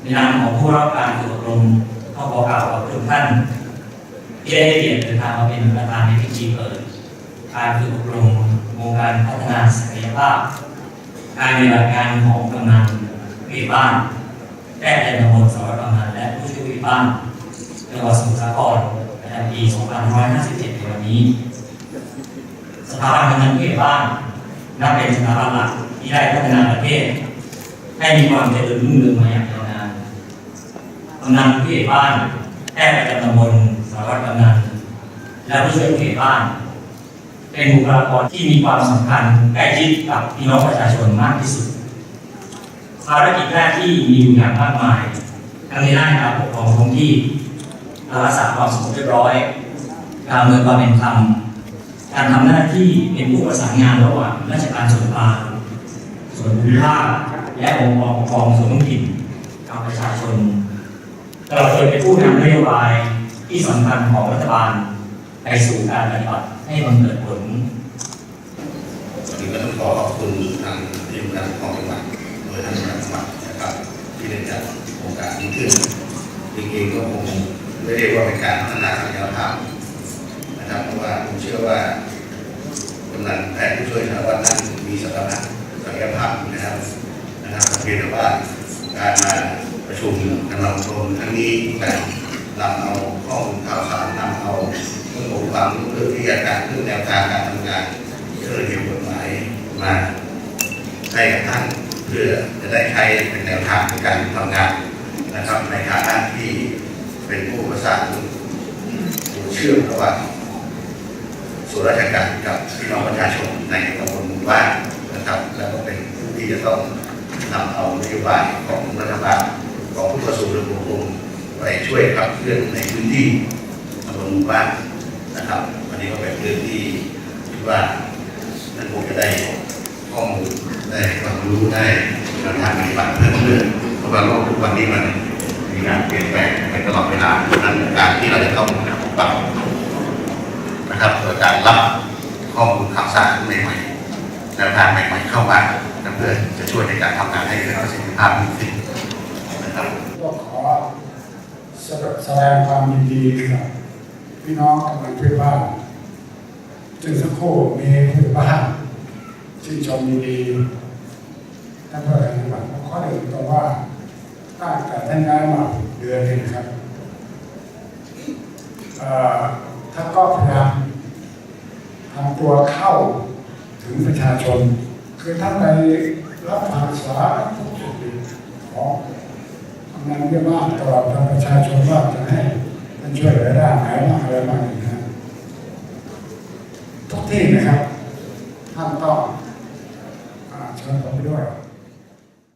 ในนามของผู้รับการฝึกอบรมข้อขอกล่าวขอบคุณท่านที่ได้เกียรติเดินทางมาเป็นประธานในพิธีเปิดการฝึกอบรมโครงการพัฒนาศักยภาพ การปฏิบัติงานของกำนันผู้บ้านและในตำบลสารวัตรกำนันและผู้ช่วยผู้บ้านจังหวัดสมุทรสาครประจำปี 2557 ในวันนี้ สถาบันกำนันผู้บ้านนับเป็นสถาบันหลัก ที่ได้พัฒนาประเทศ ให้มีความเจริญรุ่งเรืองมาอย่างยาวนานกำนันผู้ใหญ่บ้านแพทย์ประจำตำบลสารวัตรกำนันและผู้ช่วยผู้ใหญ่บ้าน เป็นบุคลากรที่มีความสำคัญใกล้ชิดกับพี่น้องประชาชนมากที่สุดภารกิจแรกที่มีอยู่อย่างมากมายทั้งในด้านการปกครองท้องที่รรักษาความสงบเรียบร้อย การเมืองความเป็นธรรมการทำหน้าที่เป็นผู้ประสานงานระหว่างราชการส่วนกลาง ส่วนภูมิภาคและองค์กรปกครองส่วนท้องถิ่นกับประชาชนเราเคยเป็นผู้นำนโยบายที่สำคัญของรัฐบาลไปสู่การปฏิบัติให้มันเกิดผลวันนี้ก็ต้องขอขอบคุณทางทีมงานของจังหวัดโดยทางจังหวัดนะครับที่ได้จัดโครงการนี้ขึ้นจริงๆก็คงไม่เรียกว่าเป็นการพัฒนาศักยภาพนะครับเพราะว่าผมเชื่อว่ากำนันแพทย์ผู้ช่วยสารวัตรนั้นมีศักยภาพ ศักยภาพนะครับนะครับเพียงแต่ว่าการมาประชุมกันเราชมครั้งนี้การนำเอาข้อมูลข่าวสารนำเอาเรื่องของความรู้เรื่องวิทยาการเรื่องแนวทางการทำงานเพื่อเกี่ยวกฎหมายมาให้กับท่านเพื่อจะได้ใช้เป็นแนวทางในการทำงานนะครับในฐานะที่เป็นผู้ประสานผู้เชื่อมระหว่างส่วนราชการกับพี่น้องประชาชนในตำบลหมู่บ้านนะครับ แล้วก็เป็น ที่จะต้องนำเอานโยบายของรัฐบาลของผู้กระทรวงเรื่องอบรไปช่วยขับเคลื่อนในพื้นที่ตำบลหมู่บ้านนะครับวันนี้ก็เป็นเรื่องที่คิดว่าท่านคงจะได้ข้อมูลได้ความรู้ได้แนวทางปฏิบัติเพิ่มขึ้นเพราะว่าโลกทุกวันนี้มันมีการเปลี่ยนแปลงไปตลอดเวลาดังนั้นการที่เราจะต้องปรับนะครับโดยการรับข้อมูลข่าวสารใหม่ๆ แนวทางใหม่ๆเข้ามาเพื่อจะช่วยในการทำงานให้เกิดประสิทธิภาพยิ่งขึ้นนะครับก็ขอแสดงความยินดีกับพี่น้องกำลังเพื่อนบ้านจึงสักครู่มีเพื่อนบ้านชื่นชมยินดีท่านเพื่อนจังหวัดข้อหนึ่งตรงว่าตั้งแต่ท่านย้ายมาเดือนหนึงครับท่านก็พยายามทำตัวเข้า ถึงประชาชน คือท่านไปรับฟังสาทุกสุขดิบของทำงานเยอะมากตลอดทางประชาชนว่าจะให้ท่านช่วยเหลือด้านไหนบ้างอะไรบ้างนะทุกที่นะครับ ท่านต้องอ่าเชิญผมไปด้วย